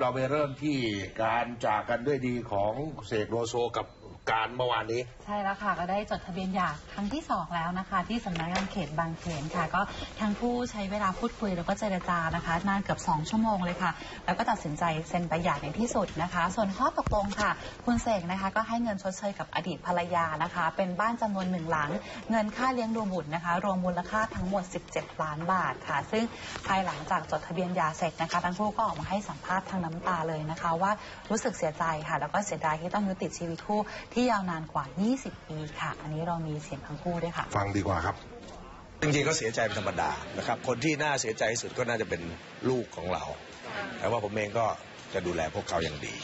เราไปเริ่มที่การจากกันด้วยดีของเสกโลโซกับ การเมื่อวานนี้ ใช่แล้วค่ะก็ได้จดทะเบียนหย่าครั้งที่ 2 แล้วนะคะ ที่สำนักงานเขตบางเขนค่ะ ก็ทั้งคู่ใช้เวลาพูดคุยแล้วก็เจรจานะคะ นานเกือบ 2 ชั่วโมงเลยค่ะ แล้วก็ตัดสินใจเซ็นไปหย่าในที่สุดนะคะ ส่วนข้อตกลงค่ะ คุณเสกนะคะก็ให้เงินชดเชยกับอดีตภรรยานะคะ เป็นบ้านจำนวนหนึ่งหลัง เงินค่าเลี้ยงดูบุตรนะคะ รวมมูลค่าทั้งหมด 17 ล้านบาทค่ะ ซึ่งภายหลังจากจดทะเบียนหย่าเสร็จนะคะทั้งคู่ก็ออกมาให้สัมภาษณ์ทางน้ำตาเลยนะคะ ว่ารู้สึกเสียใจค่ะ แล้วก็เสียดายที่ต้องยุติชีวิตคู่ที่ยาวนานกว่า 20 ปีค่ะ อันนี้เรามีเสียงทั้งคู่ด้วยค่ะ ฟังดีกว่าครับ จริงๆก็เสียใจเป็นธรรมดานะครับ คนที่น่าเสียใจที่สุดก็น่าจะเป็นลูกของเรา แต่ว่าผมเองก็จะดูแลพวกเขาอย่างดี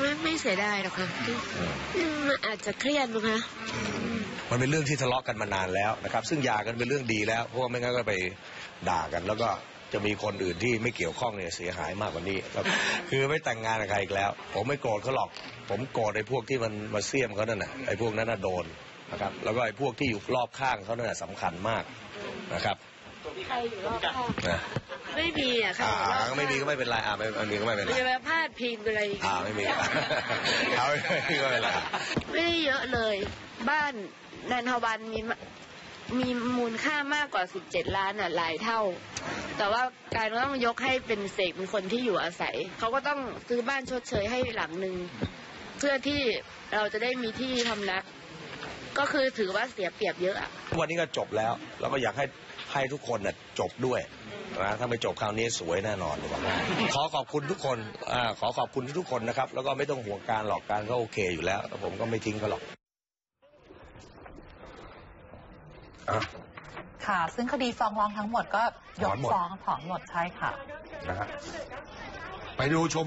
ไม่ไม่เสียดายหรอกค่ะมันอาจจะเครียดมั้งคะมันเป็นเรื่องที่ทะเลาะกันมานานแล้วนะครับ ซึ่งหย่ากันเป็นเรื่องดีแล้ว เพราะว่าไม่งั้นก็ไปด่ากันแล้วก็ จะมีคนอื่นที่ไม่เกี่ยวข้องเนี่ยเสียหายมากกว่านี้ครับ คือไม่แต่งงานกับใครอีกแล้ว ผมไม่โกรธเขาหรอก ผมโกรธไอ้พวกที่มันมาเสี่ยมเขานั่นน่ะไอ้พวกนั้นน่ะโดนนะครับ แล้วก็ไอ้พวกที่อยู่รอบข้างเขานั่นน่ะสำคัญมากนะครับใครอยู่รอบข้างนะไม่มีอะใครอ่าอยู่รอบข้างก็ไม่มีก็ไม่เป็นไรอ่าไม่ไม่มีก็ไม่เป็นไร จะมาพาดพิงอะไรอีกอ่าไม่มีเอาไม่มีก็ไม่เป็นไร ไม่ได้เยอะเลย บ้านนันทวันมี มีมูลค่ามากกว่า 17 ล้านอะหลายเท่า แต่ว่าการต้องยกให้เป็นเสกเป็นคนที่อยู่อาศัย เขาก็ต้องซื้อบ้านชดเชยให้หลังหนึ่งเพื่อที่เราจะได้มีที่ทำนัก ก็คือถือว่าเสียเปรียบเยอะอะวันนี้ก็จบแล้ว แล้วก็อยากให้ให้ทุกคนน่ะจบด้วยนะถ้าไม่จบคราวนี้สวยแน่นอนบอกว่าขอขอบคุณทุกคนอ่าขอขอบคุณทุกคนนะครับ แล้วก็ไม่ต้องห่วงการหลอกการก็โอเคอยู่แล้วแล้วผมก็ไม่ทิ้งเขาหรอก อะ ค่ะ ซึ่งคดีฟ้องร้องทั้งหมดก็ยถกอนหมด ฟ้องถอนหมดใช่ค่ะ นะฮะไปดูชม